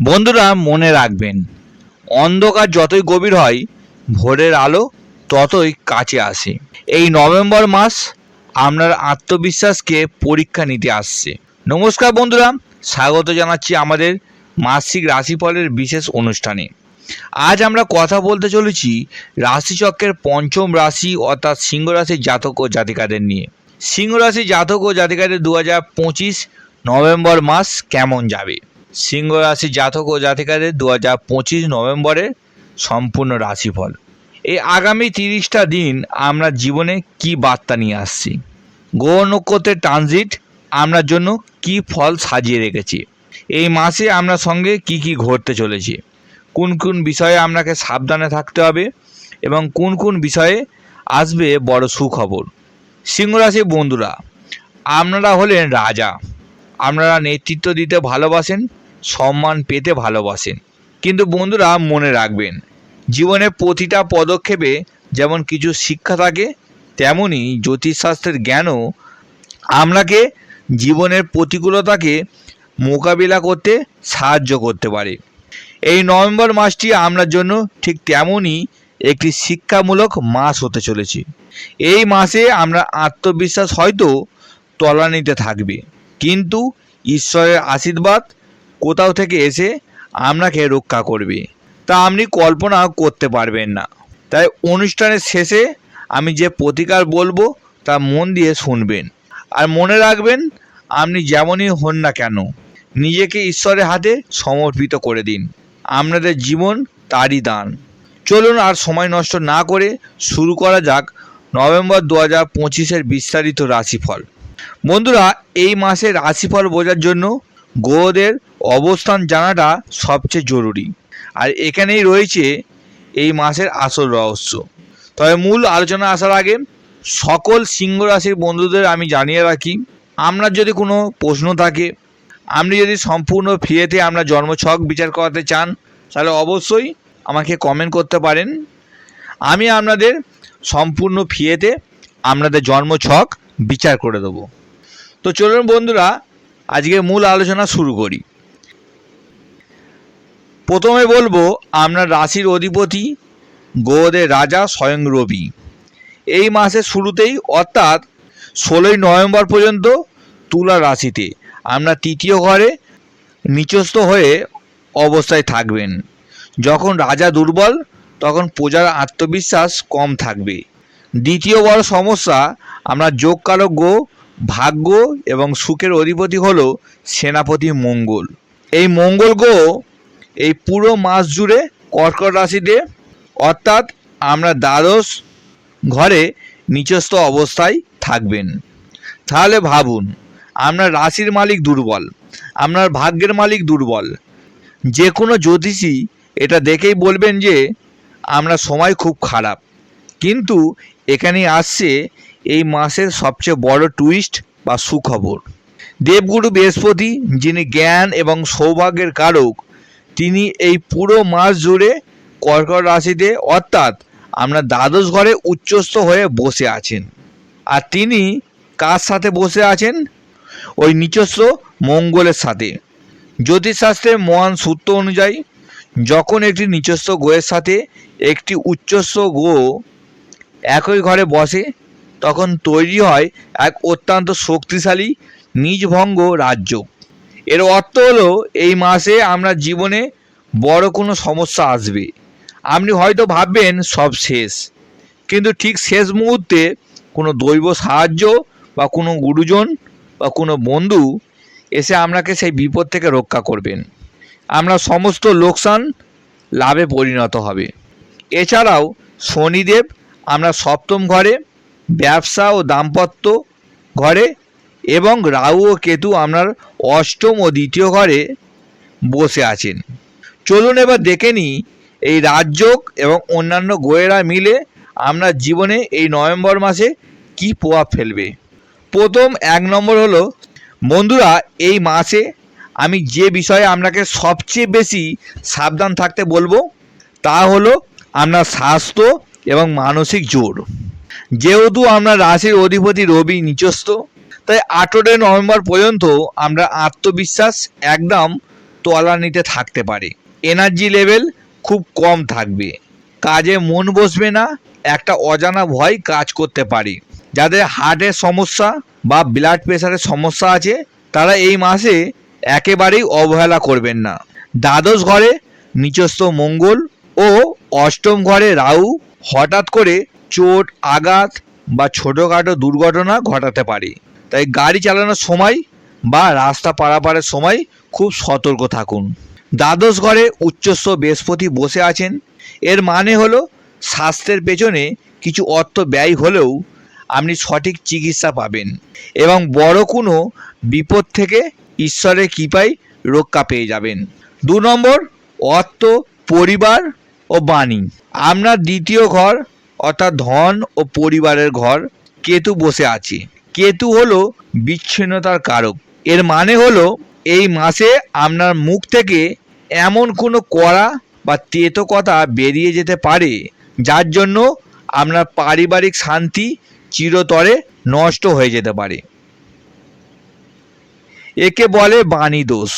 বন্ধুরা, মনে রাখবেন, অন্ধকার যতই গভীর হয়, ভোরের আলো ততই কাছে আসে। এই নভেম্বর মাস আপনার আত্মবিশ্বাসকে পরীক্ষা নিতে আসছে। নমস্কার বন্ধুরা, স্বাগত জানাচ্ছি আমাদের মাসিক রাশিফলের বিশেষ অনুষ্ঠানে। আজ আমরা কথা বলতে চলেছি রাশিচক্রের পঞ্চম রাশি অর্থাৎ সিংহ রাশির জাতক ও জাতিকাদের নিয়ে। সিংহ রাশির জাতক ও জাতিকাদের দু হাজার পঁচিশ নভেম্বর মাস কেমন যাবে? সিংহ রাশির জাতক ও জাতিকাদের দু হাজার পঁচিশ নভেম্বরের সম্পূর্ণ রাশিফল। এই আগামী তিরিশটা দিন আমরা জীবনে কি বার্তা নিয়ে আসছি? গ্রহ নক্ষত্রের ট্রানজিট আপনার জন্য কি ফল সাজিয়ে রেখেছে? এই মাসে আপনার সঙ্গে কি কি ঘটতে চলেছে? কোন কোন বিষয়ে আপনাকে সাবধানে থাকতে হবে এবং কোন কোন বিষয়ে আসবে বড় সুখবর? সিংহরাশির বন্ধুরা, আপনারা হলেন রাজা। আপনারা নেতৃত্ব দিতে ভালোবাসেন, সম্মান পেতে ভালোবাসেন। কিন্তু বন্ধুরা, মনে রাখবেন জীবনের প্রতিটা পদক্ষেপে যেমন কিছু শিক্ষা থাকে, তেমনই জ্যোতিষশাস্ত্রের জ্ঞানও আপনাকে জীবনের প্রতিকূলতাকে মোকাবিলা করতে সাহায্য করতে পারে। এই নভেম্বর মাসটি আপনার জন্য ঠিক তেমনই একটি শিক্ষামূলক মাস হতে চলেছে। এই মাসে আমরা আত্মবিশ্বাস হয়তো তলানিতে থাকবে। কিন্তু ঈশ্বরের আশীর্বাদ কোথাও থেকে এসে আপনাকে রক্ষা করবে। তা আপনি কল্পনা করতে পারবেন না। তাই অনুষ্ঠানের শেষে আমি যে প্রতিকার বলব তা মন দিয়ে শুনবেন। আর মনে রাখবেন, আপনি যেমনই হন না কেন, নিজেকে ঈশ্বরের হাতে সমর্পিত করে দিন। আপনাদের জীবন তারই দান। চলুন আর সময় নষ্ট না করে শুরু করা যাক নভেম্বর দু হাজার পঁচিশের বিস্তারিত রাশিফল। বন্ধুরা, এই মাসের রাশিফল বোঝার জন্য গ্রহদের অবস্থান জানাটা সবচেয়ে জরুরি। আর এখানেই রয়েছে এই মাসের আসল রহস্য। তবে মূল আলোচনা আসার আগে সকল সিংহ রাশির বন্ধুদের আমি জানিয়ে রাখি, আপনার যদি কোনো প্রশ্ন থাকে, আপনি যদি সম্পূর্ণ ফ্রিতে আমরা জন্মছক বিচার করাতে চান, তাহলে অবশ্যই আমাকে কমেন্ট করতে পারেন। আমি আপনাদের সম্পূর্ণ ফিয়েতে আপনাদের জন্মছক বিচার করে দেবো। তো চলুন বন্ধুরা, আজকে মূল আলোচনা শুরু করি। প্রথমে বলব, আমরা রাশির অধিপতি গোদের রাজা স্বয়ং রবি। এই মাসের শুরুতেই, অর্থাৎ ষোলোই নভেম্বর পর্যন্ত তুলা রাশিতে আমরা তৃতীয় ঘরে নিচস্থ হয়ে অবস্থায় থাকবেন। যখন রাজা দুর্বল, তখন প্রজার আত্মবিশ্বাস কম থাকবে। দ্বিতীয় বড় সমস্যা, আমরা যোগকারক গো, ভাগ্য এবং সুখের অধিপতি হলো সেনাপতি মঙ্গল। এই মঙ্গল গ্রহ এই পুরো মাস জুড়ে কর্কট রাশিতে অর্থাৎ আমরা দ্বাদশ ঘরে নিচস্থ অবস্থায় থাকবেন। তাহলে ভাবুন আপনার রাশির মালিক দুর্বল আপনার ভাগ্যের মালিক দুর্বল। যে কোনো জ্যোতিষী এটা দেখেই বলবেন যে, আমরা সময় খুব খারাপ। কিন্তু এখানে আসছে এই মাসের সবচেয়ে বড় টুইস্ট বা সুখবর। দেবগুরু বৃহস্পতি, যিনি জ্ঞান এবং সৌভাগ্যের কারক, তিনি এই পুরো মাস জুড়ে কর্কট রাশিতে, অর্থাৎ আমরা দ্বাদশ ঘরে উচ্চস্থ হয়ে বসে আছেন। আর তিনি কার সাথে বসে আছেন? ওই নিচস্থ মঙ্গলের সাথে। জ্যোতিষশাস্ত্রের মহান সূত্র অনুযায়ী, যখন একটি নিচস্থ গ্রহের সাথে একটি উচ্চস্থ গ্রহ একই ঘরে বসে তখন তৈরি হয় এক অত্যন্ত শক্তিশালী নিজভঙ্গ রাজ্য। এর অর্থ হলো, এই মাসে আমরা জীবনে বড় কোনো সমস্যা আসবে। আপনি হয়তো ভাববেন, সব শেষ। কিন্তু ঠিক শেষ মুহূর্তে কোনো দৈব সাহায্য বা কোনো গুরুজন বা কোনো বন্ধু এসে আপনাকে সেই বিপদ থেকে রক্ষা করবেন। আমরা সমস্ত লোকসান লাভে পরিণত হবে। এছাড়াও শনিদেব আমরা সপ্তম ঘরে, ব্যবসা ও দাম্পত্য ঘরে এবং রাহু ও কেতু আপনার অষ্টম ও দ্বিতীয় ঘরে বসে আছেন। চলুন এবার দেখে নিই এই রাজযোগ এবং অন্যান্য গোয়েরা মিলে আপনার জীবনে এই নভেম্বর মাসে কি প্রভাব ফেলবে। প্রথম এক নম্বর হলো, বন্ধুরা, এই মাসে আমি যে বিষয়ে আপনাকে সবচেয়ে বেশি সাবধান থাকতে বলব তা হলো, আপনার স্বাস্থ্য এবং মানসিক জোর। যেহেতু আমরা রাশির অধিপতি রবি নিচস্থ তাই আঠেরোই নভেম্বর পর্যন্ত আমরা আত্মবিশ্বাস একদম তলানিতে থাকতে পারে। এনার্জি লেভেল খুব কম থাকবে। কাজে মন বসবে না, একটা অজানা ভয় কাজ করতে পারে। যাদের হার্টের সমস্যা বা ব্লাড প্রেশারের সমস্যা আছে, তারা এই মাসে একেবারেই অবহেলা করবেন না। দ্বাদশ ঘরে নিচস্থ মঙ্গল ও অষ্টম ঘরে রাহু হঠাৎ করে চোট, আঘাত বা ছোটোখাটো দুর্ঘটনা ঘটাতে পারে। তাই গাড়ি চালানোর সময় বা রাস্তা পারাপারের সময় খুব সতর্ক থাকুন। দ্বাদশ ঘরে উচ্চস্থ বৃহস্পতি বসে আছেন। এর মানে হলো স্বাস্থ্যের পেছনে কিছু অর্থ ব্যয় হলেও আপনি সঠিক চিকিৎসা পাবেন এবং বড় কোনো বিপদ থেকে ঈশ্বরের কৃপায় রক্ষা পেয়ে যাবেন। দু নম্বর, অর্থ, পরিবার ও বাণী। আপনার দ্বিতীয় ঘর, অর্থাৎ ধন ও পরিবারের ঘর, কেতু বসে আছে। কেতু হলো বিচ্ছিন্নতার কারক। এর মানে হলো, এই মাসে আপনার মুখ থেকে এমন কোনো কড়া বা তেতো কথা বেরিয়ে যেতে পারে, যার জন্য আপনার পারিবারিক শান্তি চিরতরে নষ্ট হয়ে যেতে পারে। একে বলে বাণী দোষ।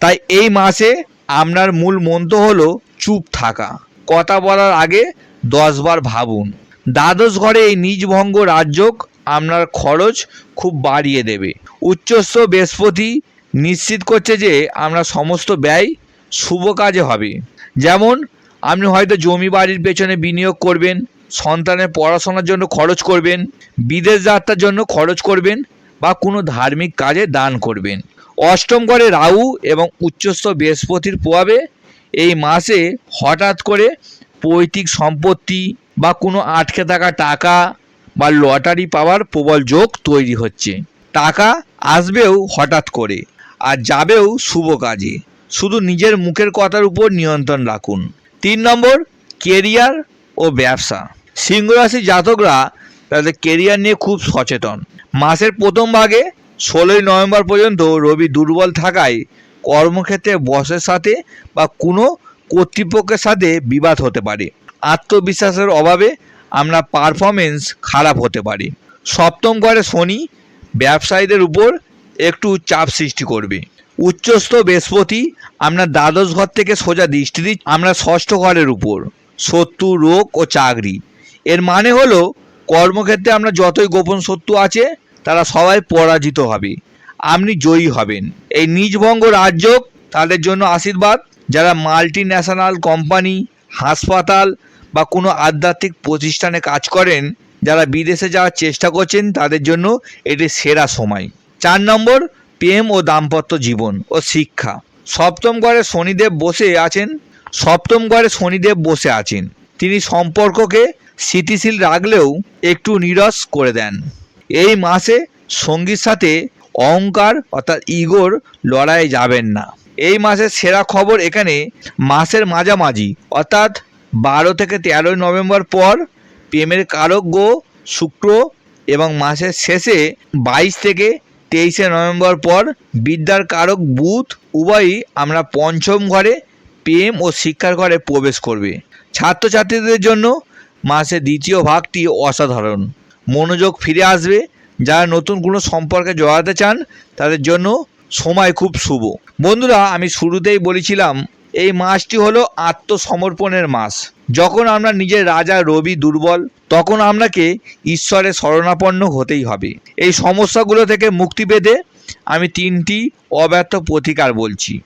তাই এই মাসে আপনার মূল মন্ত্র হলো চুপ থাকা। কথা বলার আগে দশবার ভাবুন। দ্বাদশ ঘরে এই নিজভঙ্গ রাজযোগ আপনার খরচ খুব বাড়িয়ে দেবে। উচ্চস্থ বৃহস্পতি নিশ্চিত করছে যে আমরা সমস্ত ব্যয় শুভ কাজে হবে। যেমন, আপনি হয়তো জমি বাড়ির পেছনে বিনিয়োগ করবেন, সন্তানের পড়াশোনার জন্য খরচ করবেন, বিদেশ যাত্রার জন্য খরচ করবেন বা কোনো ধার্মিক কাজে দান করবেন। অষ্টম ঘরে রাহু এবং উচ্চস্থ বৃহস্পতির প্রভাবে এই মাসে হঠাৎ করে পৈতৃক সম্পত্তি বা কোনো আটকে থাকা টাকা বা লটারি পাওয়ার প্রবল যোগ তৈরি হচ্ছে। টাকা আসবেও হঠাৎ করে আর যাবেও শুভ কাজে। শুধু নিজের মুখের কথার উপর নিয়ন্ত্রণ রাখুন। তিন নম্বর, কেরিয়ার ও ব্যবসা। সিংহরাশি জাতকরা তাদের কেরিয়ার নিয়ে খুব সচেতন। মাসের প্রথম ভাগে ষোলোই নভেম্বর পর্যন্ত রবি দুর্বল থাকায় কর্মক্ষেত্রে বসের সাথে বা কোনো কর্তৃপক্ষের সাথে বিবাদ হতে পারে। আত্মবিশ্বাসের অভাবে আমরা পারফরমেন্স খারাপ হতে পারে। সপ্তম ঘরে শনি ব্যবসায়ীদের উপর একটু চাপ সৃষ্টি করবে। উচ্চস্থ বৃহস্পতি আমরা দ্বাদশ ঘর থেকে সোজা দৃষ্টি দিই আমরা ষষ্ঠ ঘরের উপর শত্রু, রোগ ও চাকরি। এর মানে হলো কর্মক্ষেত্রে আমরা যতই গোপন শত্রু আছে, তারা সবাই পরাজিত হবে। আপনি জয়ী হবেন। এই নিজভঙ্গ রাজ্য তাদের জন্য আশীর্বাদ। যারা মাল্টি ন্যাশনাল কোম্পানি হাসপাতাল বা কোনো আধ্যাত্মিক প্রতিষ্ঠানে কাজ করেন, যারা বিদেশে যাওয়ার চেষ্টা করছেন, তাদের জন্য এটি সেরা সময়। চার নম্বর, প্রেম ও দাম্পত্য জীবন ও শিক্ষা। সপ্তম ঘরে শনিদেব বসে আছেন, সপ্তম ঘরে শনিদেব বসে আছেন। তিনি সম্পর্ককে স্থিতিশীল রাখলেও একটু নিরস করে দেন। এই মাসে সঙ্গীর সাথে অহংকার অর্থাৎ ইগোর লড়াই যাবেন না। এই মাসের সেরা খবর এখানে মাসের মাঝামাঝি। অর্থাৎ বারো থেকে তেরোই নভেম্বর পর প্রেমের কারক গো, শুক্র এবং মাসের শেষে বাইশ থেকে তেইশে নভেম্বর পর বিদ্যার কারক বুধ, উভয়ই আমরা পঞ্চম ঘরে প্রেম ও শিক্ষার ঘরে প্রবেশ করবে। ছাত্রছাত্রীদের জন্য মাসের দ্বিতীয় ভাগটি অসাধারণ। মনোযোগ ফিরে আসবে যারা নতুন কোনো সম্পর্কে জড়াতে চান, তাদের জন্য সময় খুব শুভ। বন্ধুরা, আমি শুরুতেই বলেছিলাম, এই মাসটি হলো আত্মসমর্পণের মাস। যখন আমরা নিজের রাজা রবি দুর্বল, তখন আপনাকে ঈশ্বরের শরণাপন্ন হতেই হবে। এই সমস্যাগুলো থেকে মুক্তি পেতে আমি তিনটি অব্যর্থ প্রতিকার বলছি।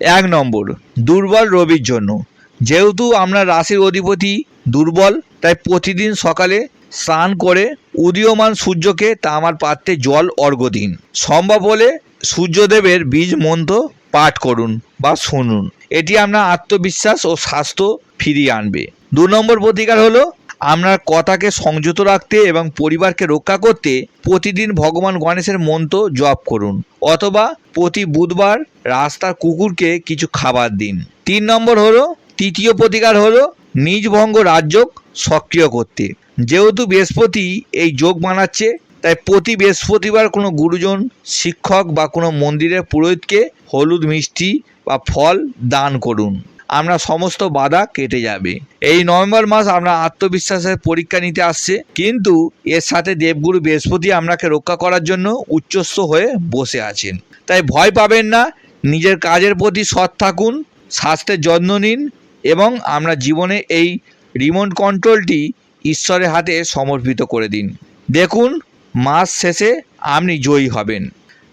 এক নম্বর, দুর্বল রবির জন্য। যেহেতু আপনার রাশির অধিপতি দুর্বল, তাই প্রতিদিন সকালে স্নান করে উদীয়মান সূর্যকে তামার পাত্রে জল অর্ঘ্য দিন। সম্ভব হলে সূর্যদেবের বীজ মন্ত্র পাঠ করুন বা শুনুন। এটি আপনার আত্মবিশ্বাস ও স্বাস্থ্য ফিরিয়ে আনবে। দু নম্বর প্রতিকার হলো আপনার কথাকে সংযত রাখতে এবং পরিবারকে রক্ষা করতে প্রতিদিন ভগবান গণেশের মন্ত্র জপ করুন অথবা প্রতি বুধবার রাস্তার কুকুরকে কিছু খাবার দিন। তিন নম্বর হলো তৃতীয় প্রতিকার হলো নিজ ভঙ্গ রাজযোগ সক্রিয় করতে। যেহেতু বৃহস্পতি এই যোগ বানাচ্ছে তাই প্রতি বৃহস্পতিবার কোনো গুরুজন, শিক্ষক বা কোনো মন্দিরের পুরোহিতকে হলুদ মিষ্টি বা ফল দান করুন। আমরা সমস্ত বাধা কেটে যাবে। এই নভেম্বর মাস আমরা আত্মবিশ্বাসের পরীক্ষা নিতে আসছে। কিন্তু এর সাথে দেবগুরু বৃহস্পতি আপনাকে রক্ষা করার জন্য উচ্চস্থ হয়ে বসে আছেন। তাই ভয় পাবেন না, নিজের কাজের প্রতি সৎ থাকুন, স্বাস্থ্যের যত্ন নিন এবং আমরা জীবনে এই রিমোট কন্ট্রোলটি ঈশ্বরের হাতে সমর্পিত করে দিন। দেখুন, মাস শেষে আপনি জয়ী হবেন।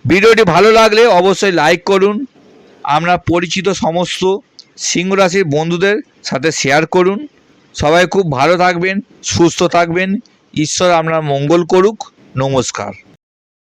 ভিডিওটি ভালো লাগলে অবশ্যই লাইক করুন। আমরা পরিচিত সমস্ত সিংহ রাশির বন্ধুদের সাথে শেয়ার করুন। সবাই খুব ভালো থাকবেন, সুস্থ থাকবেন। ঈশ্বর আপনার মঙ্গল করুক। নমস্কার।